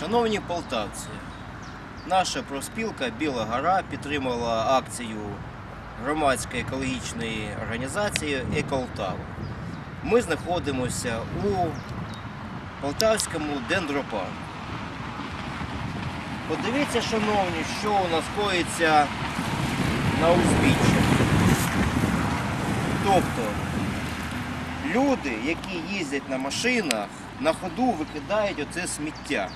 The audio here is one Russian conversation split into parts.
Шановні полтавці, наша профспілка Біла Гора підтримала акцію громадської екологічної організації Еколтава. Ми знаходимося у Полтавському дендропарку. Подивіться, шановні, що у нас коїться на узбіччі. Тобто люди, які їздять на машинах, на ходу викидають оце сміття.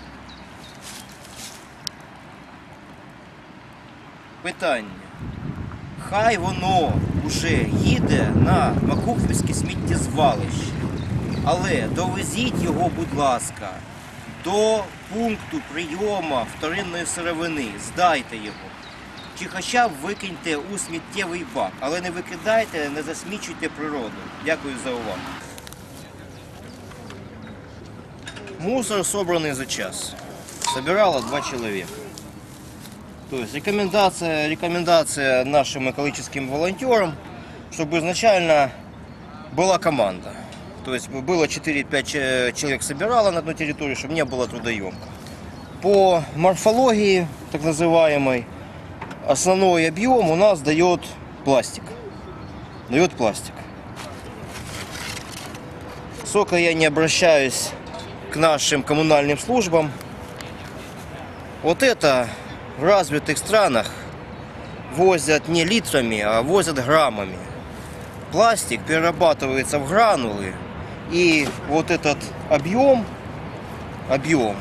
Питання. Хай воно вже їде на Макухівське сміттєзвалище. Але довезіть його, будь ласка, до пункту прийому вторинної сировини. Здайте його. Чи хоча б викиньте у сміттєвий бак, але не викидайте, не засмічуйте природу. Дякую за увагу. Мусор собранный за час. Собирало два человека. То есть рекомендация, рекомендация нашим экологическим волонтерам, чтобы изначально была команда. То есть было 4-5 че- человек собирало на одной территории, чтобы не было трудоемко. По морфологии, так называемой, основной объем у нас дает пластик. Дает пластик. Сколько я не обращаюсь к нашим коммунальным службам, вот это в развитых странах возят не литрами, а возят граммами. Пластик перерабатывается в гранулы, и вот этот объем, объем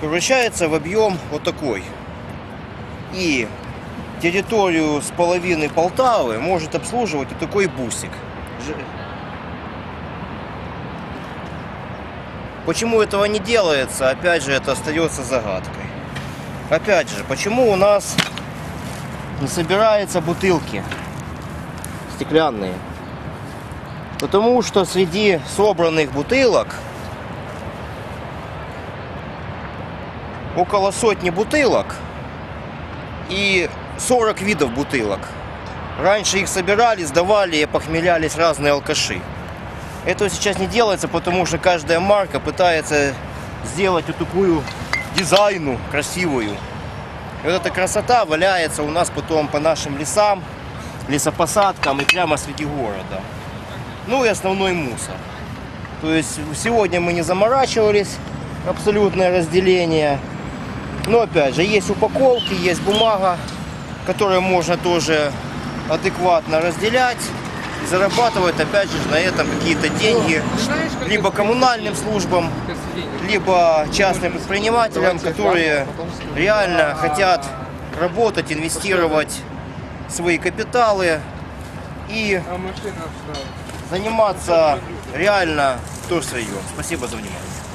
превращается в объем вот такой. И территорию с половины Полтавы может обслуживать вот такой бусик. Почему этого не делается, опять же, это остается загадкой. Опять же, почему у нас не собираются бутылки стеклянные? Потому что среди собранных бутылок около сотни бутылок и 40 видов бутылок. Раньше их собирали, сдавали и похмелялись разные алкаши. Этого сейчас не делается, потому что каждая марка пытается сделать вот такую дизайну красивую. Вот эта красота валяется у нас потом по нашим лесам, лесопосадкам и прямо среди города. Ну и основной мусор. То есть сегодня мы не заморачивались, абсолютное разделение. Но опять же, есть упаковки, есть бумага, которую можно тоже адекватно разделять и зарабатывать опять же на этом какие-то деньги либо коммунальным службам, либо частным предпринимателям, которые реально хотят работать, инвестировать свои капиталы и заниматься реально вторсырьем. Спасибо за внимание.